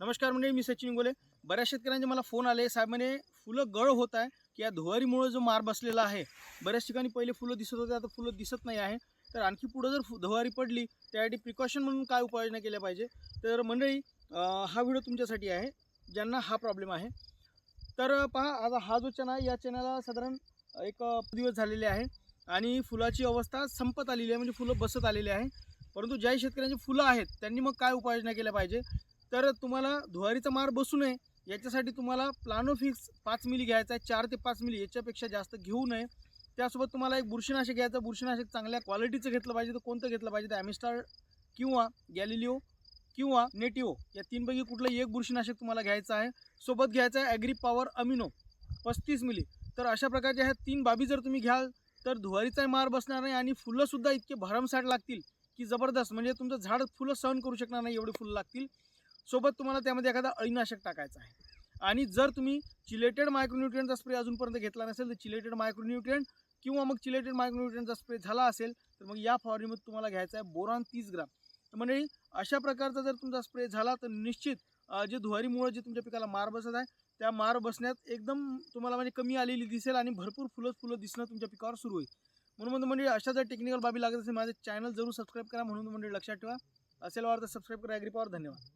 नमस्कार म्हणजे मी सचिन गोले बऱ्याच शेतकऱ्यांचे मला फोन आले साहेब म्हणे फुलं गळ होत आहे की या धुवारीमुळे जो मार बसलेला आहे बऱ्याच ठिकाणी पहिले फुलं दिसत होते आता फुलं दिसत नाही आहे. तर आणखी पुढं जर फु- धुवारी पडली त्यासाठी प्रिकॉशन म्हणून काय उपाययोजना केल्या पाहिजे? तर मंडळी हा व्हिडिओ तुमच्यासाठी आहे ज्यांना हा प्रॉब्लेम आहे. तर पहा आता हा जो चना या चण्याला साधारण एक दिवस झालेले आहे आणि फुलाची अवस्था संपत आलेली आहे म्हणजे फुलं बसत आलेली आहे. परंतु ज्याही शेतकऱ्यांची फुलं आहेत त्यांनी मग काय उपाययोजना केल्या पाहिजे? तर तुम्हाला धुवारीचा मार बसू नये. याच्यासाठी तुम्हाला प्लानोफिक्स पाच मिली घ्यायचा आहे. चार ते पाच मिली याच्यापेक्षा जास्त घेऊ नये. त्यासोबत तुम्हाला एक बुरशीनाशक घ्यायचं. बुरशीनाशक चांगल्या क्वालिटीचं घेतलं पाहिजे. तर कोणतं घेतलं पाहिजे? तर ॲमिस्टार किंवा गॅलिलिओ किंवा नेटिओ या तीनपैकी कुठलंही एक बुरशीनाशक तुम्हाला घ्यायचं आहे. सोबत घ्यायचं आहे ॲग्री पॉवर अमिनो पस्तीस मिली. तर अशा प्रकारच्या ह्या तीन बाबी जर तुम्ही घ्याल तर धुवारीचाही मार बसणार नाही आणि फुलंसुद्धा इतके भरमसाठ लागतील की जबरदस्त. म्हणजे तुमचं झाड फुलं सहन करू शकणार नाही एवढी फुलं लागतील. सोबत तुम्हाला त्यामध्ये एखादा अळीनाशक टाकायचं आहे. आणि जर तुम्ही चिलेटेड मायक्रोन्युट्रियनचा स्प्रे अजूनपर्यंत घेतला नसेल तर चिलेटेड मायक्रोन्युट्रियन किंवा मग चिलेटेड मायक्रोन्युट्रियनचा स्प्रे झाला असेल तर मग या फवारणीमध्ये तुम्हाला घ्यायचा आहे बोरॉन तीस ग्राम. तर म्हणजे अशा प्रकारचा जर तुमचा स्प्रे झाला तर निश्चित जे धुवारीमुळे जे तुमच्या पिकाला मार बसत आहे त्या मार बसण्यात एकदम तुम्हाला म्हणजे कमी आलेली दिसेल आणि भरपूर फुलं फुलं दिसणं तुमच्या पिकावर सुरू होईल. म्हणून म्हणजे अशा जर टेक्निकल बाबी लागत असेल माझे चॅनल जरूर सबस्क्राईब करा. म्हणून म्हणजे लक्षात ठेवा. असेल वाटतं सबस्क्राईब करा. ॲग्री धन्यवाद.